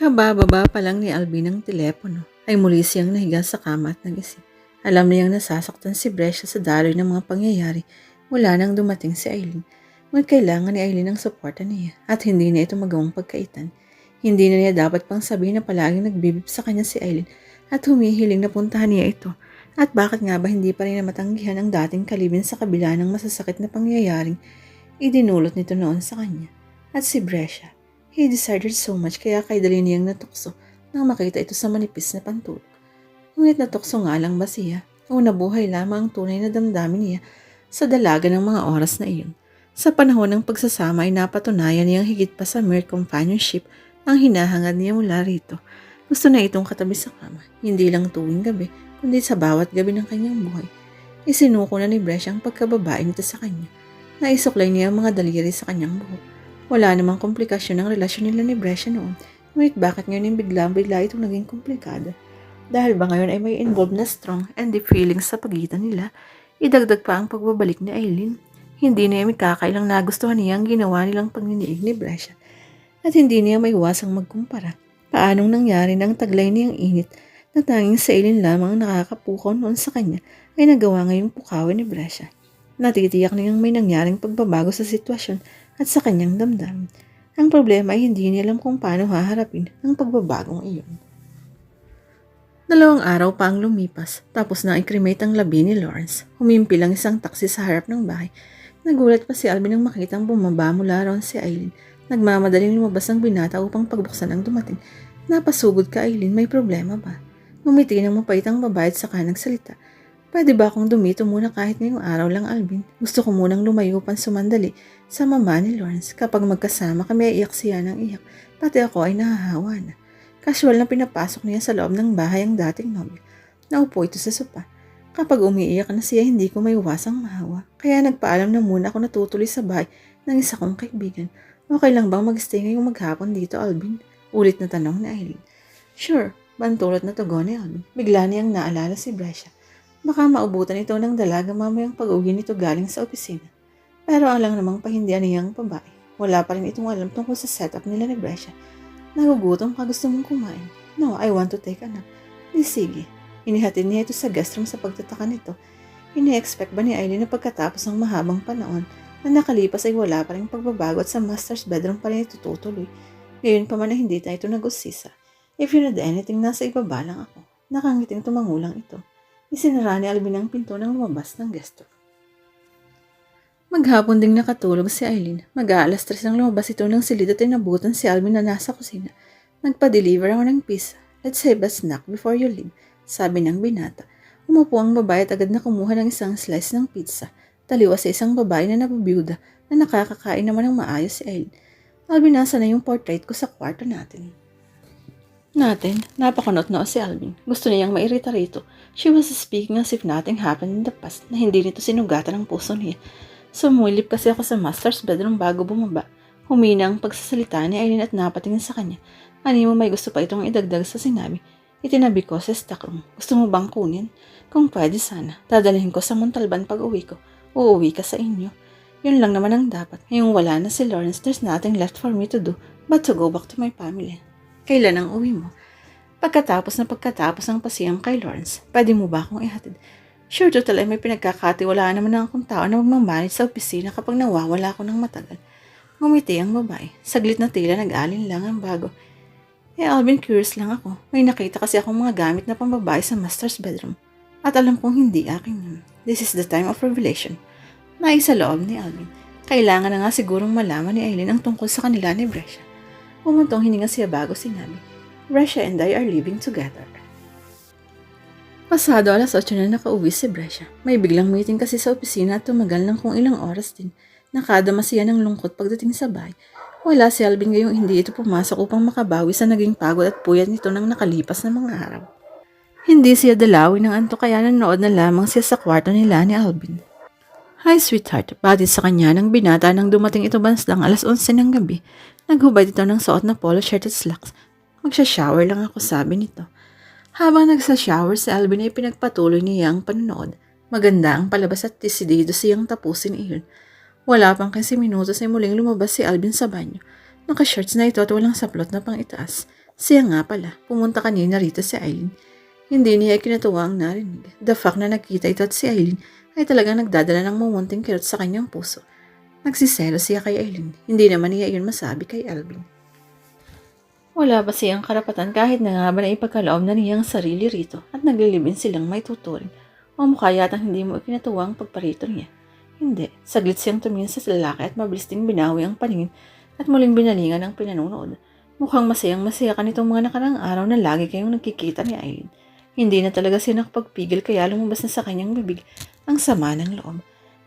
Kabababa pa lang ni Alvin ng telepono ay muli siyang nahiga sa kama at nag-isip. Alam niyang nasasaktan si Brescia sa daloy ng mga pangyayari mula nang dumating si Eileen. Ngunit kailangan ni Eileen ang suporta niya at hindi niya ito magawang pagkaitan. Hindi na niya dapat pang sabihin na palaging nagbibip sa kanya si Eileen at humihiling na puntahan niya ito. At bakit nga ba hindi pa rin na matanggihan ang dating kalibin sa kabila ng masasakit na pangyayaring idinulot nito noon sa kanya. At si Brescia, he desired so much kaya kay dali niyang natukso nang makita ito sa manipis na pantulog. Ngunit natukso nga lang ba siya o nabuhay lamang ang tunay na damdamin niya sa dalaga ng mga oras na iyon. Sa panahon ng pagsasama ay napatunayan niyang higit pa sa mere companionship ang hinahangad niya mula rito. Gusto na itong katabi sa kama, hindi lang tuwing gabi, kundi sa bawat gabi ng kanyang buhay. Isinuko na ni Brescia ang pagkababae nito sa kanya. Naisuklay niya ang mga daliri sa kanyang buhok. Wala namang komplikasyon ang relasyon nila ni Brescia noon. Ngunit bakit ngayon yung bigla-bigla itong naging komplikado? Dahil ba ngayon ay may involved na strong and deep feelings sa pagitan nila, idagdag pa ang pagbabalik ni Aileen. Hindi niya may kakailang nagustuhan niya ang ginawa nilang pagniniig ni Brescia. At hindi niya may iwasang magkumpara. Paanong nangyari ng taglay niyang init na tanging sa Aileen lamang ang nakakapukaw noon sa kanya ay nagawa ngayong pukawin ni Brescia. Natitiyak niyang may nangyaring pagbabago sa sitwasyon at sa kanyang damdamin. Ang problema ay hindi niya alam kung paano haharapin ang pagbabagong iyon. Dalawang araw pa ang lumipas, tapos na i-cremate ang labi ni Lawrence. Humimpi lang isang taksi sa harap ng bahay. Nagulat pa si Alvin nang makitang bumaba mula ron si Eileen. Nagmamadaling lumabas ang binata upang pagbuksan ang dumating. Napasugod ka, Eileen, may problema ba? Ngumiti ng mapait ang babae at saka nagsalita. Pwede ba akong dumito muna kahit ngayong araw lang, Alvin? Gusto ko munang lumayo pan sumandali sa mama ni Lawrence. Kapag magkasama kami ay iyak siya ng iyak. Pati ako ay nahahawa na. Casual na pinapasok niya sa loob ng bahay ang dating nobyo. Naupo ito sa sopa. Kapag umiiyak na siya, hindi ko may iwasang mahawa. Kaya nagpaalam na muna ako natutuloy sa bahay ng isa kong kaibigan. Okay lang bang magstay ngayong maghapon dito, Alvin? Ulit na tanong ni Eileen. Sure, bantulot na tugon ni Alvin. Bigla niyang naalala si Brescia. Baka maubutan ito ng dalaga mamayang pag-uwi nito galing sa opisina. Pero alang namang pahindihan niyang babae. Wala pa rin itong alam tungkol sa setup nila ni Brescia. Nagugutom ka gusto mong kumain. No, I want to take a nap. Di sige. Inihatid niya ito sa guest room sa pagtataka nito. Ini-expect ba ni Eileen na pagkatapos ng mahabang panahon na nakalipas ay wala pa rin pagbabago at sa master's bedroom pa rin ito tutuloy. Ngayon pa man na hindi tayo ito nag-usisa. If you need anything, nasa ibaba lang ako. Nakangiting tumangulang ito. Isinara ni Alvin ang pinto ng lumabas ng guest room. Maghapon ding nakatulog si Eileen. Mag-aalas tres nang lumabas ito ng silid at inabutan si Alvin na nasa kusina. Nagpa-deliver ako ng pizza. Let's have a snack before you leave, sabi ng binata. Umupo ang babae at agad na kumuha ng isang slice ng pizza. Taliwas sa isang babae na nabubiyuda na nakakakain naman ng maayos si Eileen. Alvin, nasa na yung portrait ko sa kwarto natin. Natin, napakunot na si Alvin. Gusto niyang mairita rito. She was speaking as if nothing happened in the past na hindi nito sinugatan ang puso niya. Sumulip kasi ako sa master's bedroom bago bumaba. Humina ang pagsasalita ni Eileen at napatingin sa kanya. Ani mo may gusto pa itong idagdag sa sinabi. Itinabi ko sa stock room. Gusto mo bang kunin? Kung pwede sana, dadalhin ko sa Montalban pag uwi ko. Uuwi ka sa inyo. Yun lang naman ang dapat. Ngayong wala na si Lawrence, there's nothing left for me to do but to go back to my family. Kailan ang uwi mo? Pagkatapos na pagkatapos ng pasiyang kay Lawrence, pwede mo ba akong ihatid? Sure, total ay may pinagkakatiwalaan naman ng akong tao na magmamanage sa opisina kapag nawawala ako ng matagal. Ngumiti ang babae. Saglit na tila nag-alin lang ang bago. Eh, Alvin, curious lang ako. May nakita kasi akong mga gamit na pambabae sa master's bedroom. At alam kong hindi akin yun. This is the time of revelation. Naisa loob ni Alvin. Kailangan na nga sigurong malaman ni Aileen ang tungkol sa kanila ni Brescia. Umuntong hininga siya bago sinabi, Brescia and I are living together. Pasado alas 8 na nakauwi si Brescia. May biglang meeting kasi sa opisina at tumagal ng kung ilang oras din. Nakadama siya ng lungkot pagdating sa bahay. Wala si Alvin ngayong hindi ito pumasok upang makabawi sa naging pagod at puyat nito ng nakalipas na mga araw. Hindi siya dalawin ng anto kaya nanood na lamang siya sa kwarto nila ni Alvin. Hi sweetheart, batid sa kanya ng binata nang dumating ito banslang alas 11 ng gabi. Naghubad ito ng suot na polo shirt at slacks. Magsha-shower lang ako sabi nito. Habang nagsa-shower si Alvin ay pinagpatuloy niya ang panonood. Maganda ang palabas at desidido siyang tapusin iyon. Wala pang kasi minutos ay muling lumabas si Alvin sa banyo. Naka-shorts na ito at walang saplot na pang itaas. Siya nga pala, pumunta kanina rito si Eileen. Hindi niya kinatuwa ang narinig. The fact na nakita ito at si Eileen ay talagang nagdadala ng mumunting kirot sa kanyang puso. Nagsiselo siya kay Eileen. Hindi naman niya iyon masabi kay Alvin. Wala ba siyang karapatan kahit na nga ba na ipagkaloob na niyang sarili rito at naglilibin silang may tuturing o mukha yatang hindi mo ikinatuwa ang pagparito niya. Hindi, saglit siyang tumingin sa lalaki at mabilis ding binawi ang paningin at muling binalingan ang pinanonood. Mukhang masayang masaya ka nitong mga nakarang araw na lagi kayong nagkikita ni Eileen. Hindi na talaga siya nakapagpigil kaya lumabas na sa kanyang bibig ang sama ng loob.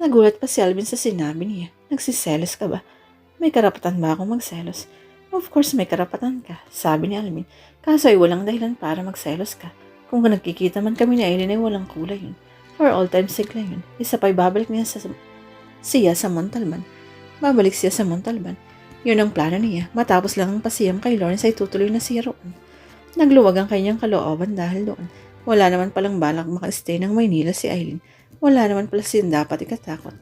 Nagulat pa si Alvin sa sinabi niya. Nagsiselos ka ba? May karapatan ba akong magselos? Of course may karapatan ka, sabi ni Alvin. Kaso ay walang dahilan para magselos ka. Kung nagkikita man kami ni Eileen ay walang kulay yun. For all time's sake lang yun. Isa pa'y babalik niya sa siya sa Montalban. Babalik siya sa Montalban. Yun ang plano niya. Matapos lang ang pasiyam kay Lawrence ay tutuloy na siya roon. Nagluwag ang kanyang kalooban dahil doon. Wala naman palang balak makastay ng Maynila si Eileen. Wala naman pala siya dapat ikatakot.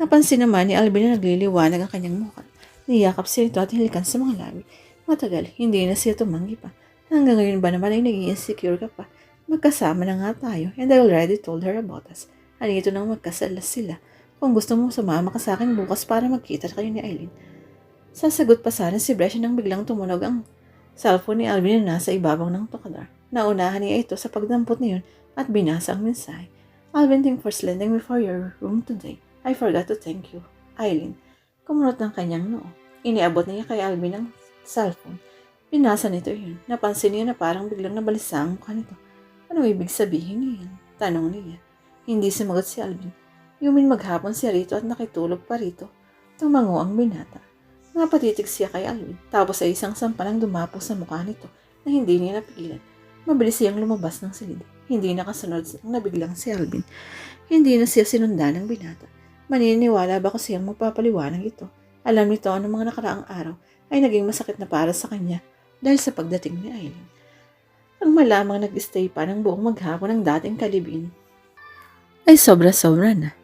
Napansin naman ni Alvin na nagliliwanag ang kanyang mukha. Niyakap siya ito at hilikan sa mga labi. Matagal, hindi na siya tumanggi pa. Hanggang ngayon ba naman ay naging insecure ka pa? Magkasama na nga tayo and I already told her about us. Halito nang magkasalas sila. Kung gusto mo sumama ka sa akin bukas para magkita kayo ni Eileen. Sasagot pa sana si Brescia nang biglang tumunog ang cellphone ni Alvin na nasa ibabaw ng tukadar. Naunahan niya ito sa pagdampot niyon at binasa ang mensahe. Alvin, thank for slending me for your room today. I forgot to thank you. Eileen. Kumunot ng kanyang noo. Iniabot niya kay Alvin ang cellphone. Binasa nito yun. Napansin niya na parang biglang nabalisa ang mukha nito. Ano ibig sabihin niyan? Tanong niya. Hindi sumagot si Alvin. Yumin maghapon siya rito at nakitulog pa rito. Tumango ang binata. Napatitig siya kay Alvin. Tapos ay isang sampalang dumapo sa mukha nito na hindi niya napigilan. Mabilis siyang lumabas ng silid. Hindi nakasunod nang nabiglang si Alvin. Hindi na siya sinundan ng binata. Maniniwala ba ko siyang magpapaliwanag ito? Alam nito ang mga nakaraang araw ay naging masakit na para sa kanya dahil sa pagdating ni Eileen. Ang malamang nag-stay pa ng buong maghapon ng dating kalibin ay sobra-sobra na.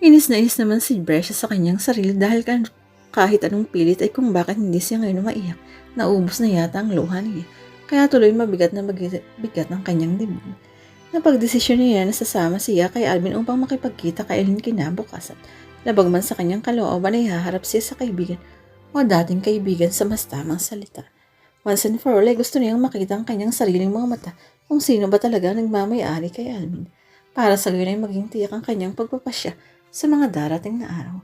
Inis na inis naman si Brescia sa kanyang sarili dahil kahit anong pilit ay kung bakit hindi siya ngayon maiyak. Naubos na yata ang luha niya. Kaya tuloy mabigat na mabigat bigat ng kanyang dibdib. Napagdesisyon niya na sasama siya kay Alvin upang makipagkita kay Eileen kinabukasan. Labag sa kanyang kalooban ay haharap siya sa kaibigan o dating kaibigan sa mas tamang salita. Once and for all ay gusto niyang makita ang kanyang sariling mga mata kung sino ba talaga nagmamayari kay Alvin. Para sa gayon ay maging tiyak ang kanyang pagpapasya sa mga darating na araw.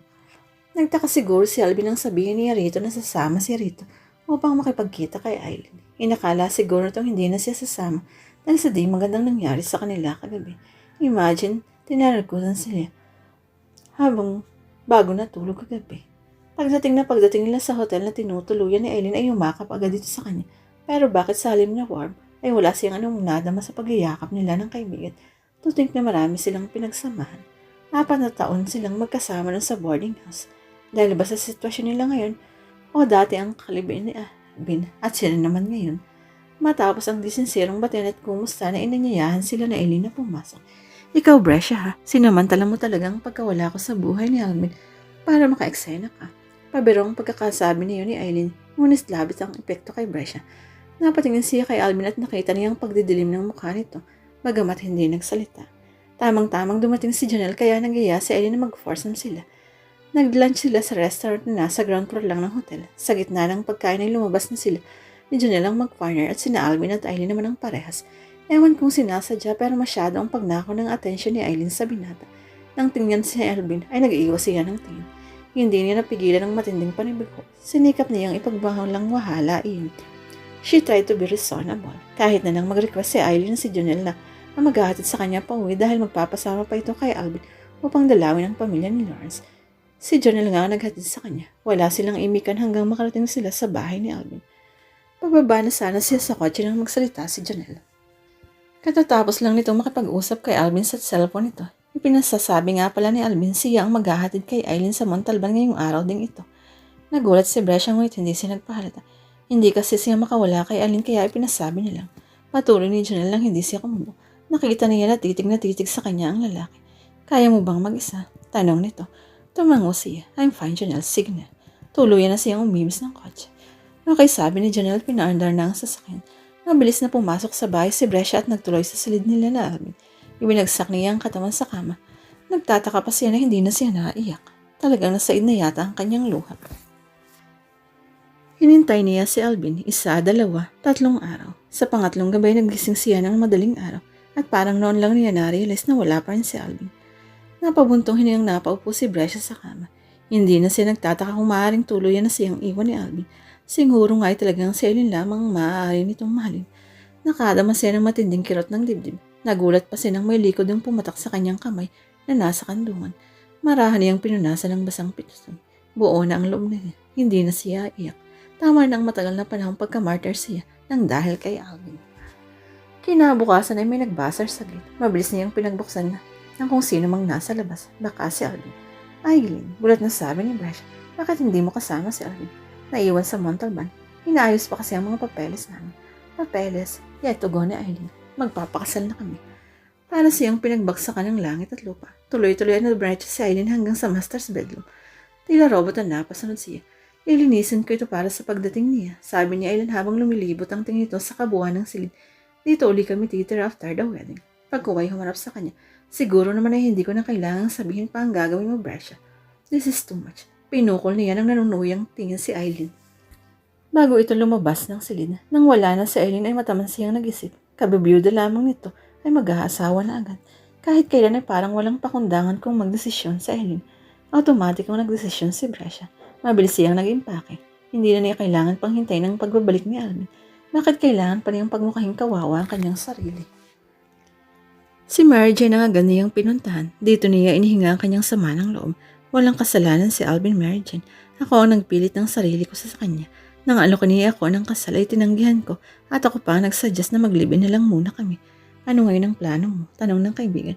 Nagtaka siguro si Alvin ang sabihin niya rito na sasama siya rito upang makipagkita kay Eileen. Inakala siguro itong hindi na siya sasama dahil sa di magandang nangyari sa kanila kagabi. Imagine, tinaragutan sila habang bago natulog kagabi. Pagdating na pagdating nila sa hotel na tinutuluyan ni Eileen ay umakap agad dito sa kanya. Pero bakit sa halim na warm ay wala siyang anong nadama sa pagyayakap nila ng kaibigan. To think na marami silang pinagsamahan. Apat na taon silang magkasama nun sa boarding house. Dahil ba sa sitwasyon nila ngayon, o dati ang kalibin ni Alvin at sila naman ngayon. Matapos ang disinsirong batin at kumusta na inanyayahan sila na Eileen na pumasok. Ikaw, Brescia ha, sinamantala mo talagang pagkawala ko sa buhay ni Alvin para maka-eksena ka. Pabirong pagkakasabi niyo ni Eileen, ngunit labis ang epekto kay Brescia. Napatingin siya kay Alvin at nakita niya ang pagdidilim ng mukha nito, bagamat hindi nagsalita. Tamang-tamang dumating si Janelle kaya nagyaya si Eileen na mag-foursome sila. Nag-lunch sila sa restaurant na nasa ground floor lang ng hotel. Sa gitna ng pagkain ay lumabas na sila ni Janelle ang mag-partner at sina Alvin at Eileen naman ang parehas. Ewan kung sinasadya pero masyado ang pagnako ng atensyon ni Eileen sa binata. Nang tingnan si Alvin ay nag-iwas siya ng tingin. Hindi niya napigilan ng matinding panibigo. Sinikap niyang ipagbahang lang wahala iyon. She tried to be reasonable. Kahit na nang mag-request si Eileen si Janelle na, na maghahatid sa kanya pa uwi dahil magpapasama pa ito kay Alvin upang dalawin ang pamilya ni Lawrence. Si Janelle nga naghatid sa kanya. Wala silang imikan hanggang makarating sila sa bahay ni Alvin. Pababa na sana siya sa kotse nang magsalita si Janelle. Katatapos lang nitong makipag-usap kay Alvin sa cellphone nito. Ipinasasabi nga pala ni Alvin siya ang maghahatid kay Eileen sa Montalban ngayong araw ding ito. Nagulat si Brescia ngunit hindi siya nagpahalata. Hindi kasi siya makawala kay Eileen kaya ipinasabi niya lang. Patuloy ni Janelle lang hindi siya kumubo. Nakita niya na titig na titig sa kanya ang lalaki. Kaya mo bang mag-isa? Tanong nito. Tumango siya. I'm fine, Janelle. Sige na. Tuluyan na siyang umibis ng kotse. No kay sabi ni Janelle, pinaandar na ang sasakyan. Mabilis na pumasok sa bahay si Brescia at nagtuloy sa silid nila na Alvin. Ibinagsak niya ang katawan sa kama. Nagtataka pa siya na hindi na siya naiyak. Talagang nasaid na yata ang kanyang luha. Hinintay niya si Alvin, isa, dalawa, tatlong araw. Sa pangatlong gabi, nagising siya ng madaling araw at parang noon lang niya na-realize na wala pa rin si Alvin. Napabuntong hiniyang napaupo si Brescia sa kama. Hindi na siya nagtataka kung maaaring tuluyan na siyang iwan ni Alvin. Siguro nga ay talagang si lamang ang maaari nitong mahalin. Nakadama siya ng matinding kirot ng dibdib. Nagulat pa siya nang may likod ang pumatak sa kanyang kamay na nasa kandungan. Marahan niyang pinunasan ng basang pituson. Buo na ang loob niya. Hindi na siya iyak. Tama na ang matagal na panahong pagka-martyr siya nang dahil kay Alvin. Kinabukasan ay may nagbasar sa gate. Mabilis niyang pinagbuksan na ng kung sino mang nasa labas. Baka si Alvin. Ay, Glenn, bulat na sabi ni Brescia, bakit hindi mo kasama si Alvin? Naiwan sa Montalban. Inaayos pa kasi ang mga papeles namin. Papeles? Yet go ni Eileen. Magpapakasal na kami. Para siyang pinagbagsakan ng langit at lupa. Tuloy-tuloy na Brescia si Eileen hanggang sa master's bedroom. Tila robot na napasunod siya. Lilinisin ko ito para sa pagdating niya. Sabi ni Aileen habang lumilibot ang tingin nito sa kabuuan ng silid. Dito uli kami titira after the wedding. Pagkuway humarap sa kanya, siguro naman ay hindi ko na kailangang sabihin pa ang gagawin mo, Brescia. This is too much. Pinukol niya ng nanunuyang tingin si Aileen. Bago ito lumabas ng silid, nang wala na si Aileen ay mataman siyang nag-isip. Kabibiyuda lamang nito ay mag-aasawa na agad. Kahit kailan ay parang walang pakundangan kung magdesisyon si Aileen. Automatic ang nagdesisyon si Brescia. Mabilis siyang nag-impake. Hindi na niya kailangan pang hintay ng pagbabalik ni Alvin. Bakit kailangan pa niyang pagmukhang kawawa ang kanyang sarili? Si Mary Jane ang agad niyang pinuntahan. Dito niya inihinga ang kanyang sama ng loob. Walang kasalanan si Alvin Jane. Ako ang nagpilit ng sarili ko sa kanya. Nang alok niya ako ng kasal ay tinanggihan ko at ako pa ang nagsuggest na maglibin na lang muna kami. Ano ngayon ang plano mo? Tanong ng kaibigan.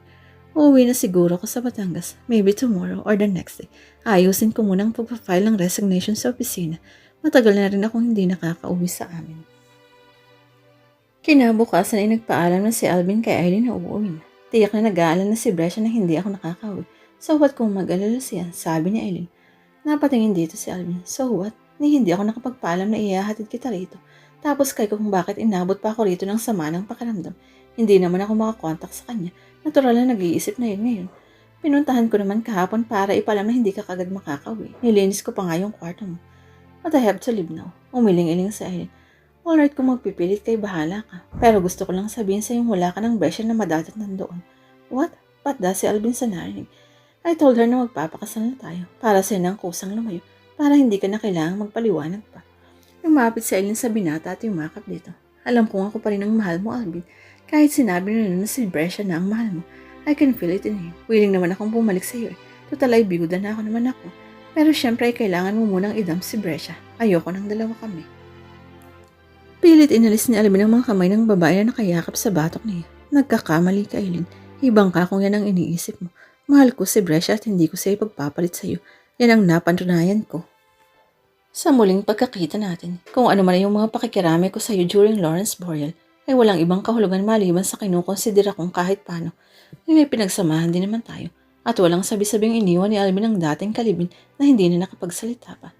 Uuwi na siguro ako sa Batangas, maybe tomorrow or the next day. Ayusin ko muna ang pagpapile ng resignation sa opisina. Matagal na rin akong hindi nakakauwi sa amin. Kinabukasan ay nagpaalam na si Alvin kay Eileen na uuwi na. Tiyak na nag-aalala na si Brescia na hindi ako nakakauwi. So what kung mag-alala siya, sabi ni Eileen. Napatingin dito si Alvin. So what? Ni hindi ako nakapagpaalam na iyahatid kita rito. Tapos kay ko kung bakit inabot pa ako rito ng sama ng pakiramdam. Hindi naman ako makakontak sa kanya. Natural na nag-iisip na yun ngayon. Pinuntahan ko naman kahapon para ipalam na hindi ka kagad makakauwi. Nilinis ko pa nga yung kwarto mo. But I have to leave now. Umiling-iling sa Eileen. Alright kung magpipilit kay bahala ka. Pero gusto ko lang sabihin sa yung wala ka ng besya na madadat nandoon. What? Ba't da si Alvin sa narinig? I told her na magpapakasal na tayo para sa nang kusang lumayo para hindi ka na kailangang magpaliwanag pa. Lumapit si Eileen sa binata at yumakap dito. Alam kong ako pa rin ang mahal mo, Alvin. Kahit sinabi na na si Brescia na ang mahal mo, I can feel it in him. Willing naman akong bumalik sa iyo. Eh. Total ay biguda na ako naman ako. Pero syempre ay kailangan mo munang idam si Brescia. Ayoko ng dalawa kami. Pilit inalis ni Alvin ang mga kamay ng babae na nakayakap sa batok niya. Nagkakamali ka, Eileen. Ibang ka kung yan ang iniisip mo. Mahal ko si Brescia at hindi ko siya ipagpapalit sa iyo. Yan ang napatunayan ko. Sa muling pagkakita natin, kung ano man yung mga pakikirami ko sa iyo during Lawrence Boreal, ay walang ibang kahulugan maliban sa kinukonsidera kong kahit paano. Ay may pinagsamahan din naman tayo. At walang sabi-sabing iniwan ni Alvin ang dating kalibin na hindi na nakapagsalita pa.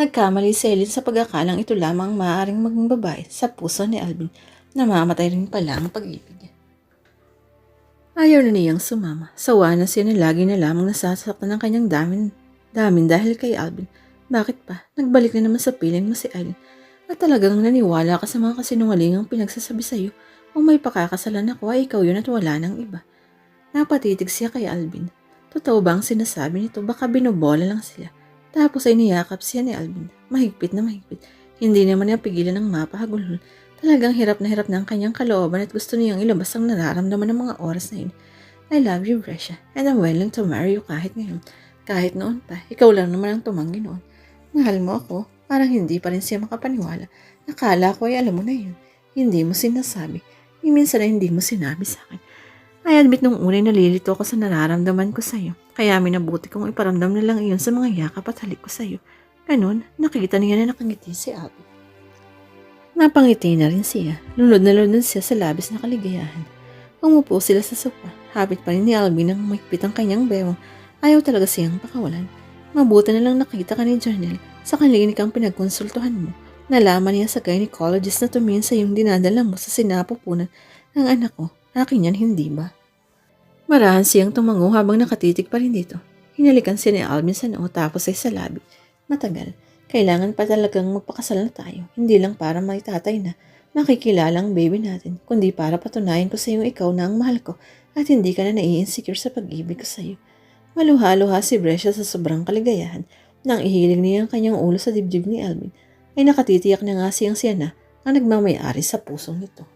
Nagkamali si Ellen sa pag-akalang ito lamang maaaring maging babae sa puso ni Alvin. Namamatay rin pala ang pag-ibig. Ayaw na niyang sumama. Sawa na siya na lagi na lamang nasasaktan ng kanyang damin, damin dahil kay Alvin. Bakit pa? Nagbalik na naman sa piling mo si Ellen. At talagang naniwala ka sa mga kasinungalingang pinagsasabi sa iyo. Kung may pakakasalan ako ay ikaw yun at wala ng iba. Napatitig siya kay Alvin. Totoo ba ang sinasabi nito? Baka binobola lang sila. Tapos ay niyakap siya ni Alvin. Mahigpit na mahigpit. Hindi naman niya pigilan ng mapahagulhol. Talagang hirap na hirap na ang kanyang kalooban at gusto niyang ilabas ang nararamdaman ng mga oras na yun. I love you, Brescia, and I'm willing to marry you kahit ngayon. Kahit noon pa, ikaw lang naman ang tumanggi noon. Mahal mo ako, parang hindi pa rin siya makapaniwala. Nakala ko ay alam mo na yun. Hindi mo sinasabi. Yung minsan na hindi mo sinabi sa akin. I admit nung unay nalilito ako sa nararamdaman ko sa'yo. Kaya minabuti kong iparamdam na lang iyon sa mga yakap at halik ko sa'yo. Ganun, nakita niya na nakangiti si Abby. Napangiti na rin siya. Lunod na lunod siya sa labis na kaligayahan. Umupo sila sa sopa. Hapit pa rin ni Alvin ang mahigpit ang kanyang bewang. Ayaw talaga siyang pakawalan. Mabuti na lang nakita ka ni Janelle sa kalinikang pinagkonsultuhan mo. Nalaman niya sa gynecologist na tumingin sa iyong dinadala mo sa sinapupunan ng anak ko. Akin yan, hindi ba? Marahan siyang tumango habang nakatitig pa rin dito. Hinalikan siya ni Alvin sa noo tapos ay sa labi. Matagal. Kailangan pa talagang magpakasal na tayo. Hindi lang para may tatay na makikilala ang baby natin, kundi para patunayan ko sa iyo ikaw na ang mahal ko at hindi ka na nai-insecure sa pag-ibig ko sa iyo. Maluha-luha si Brescia sa sobrang kaligayahan nang ihiling niya ang kanyang ulo sa dibdib ni Alvin ay nakatitiyak na nga siyang siya na ang nagmamayari sa pusong nito.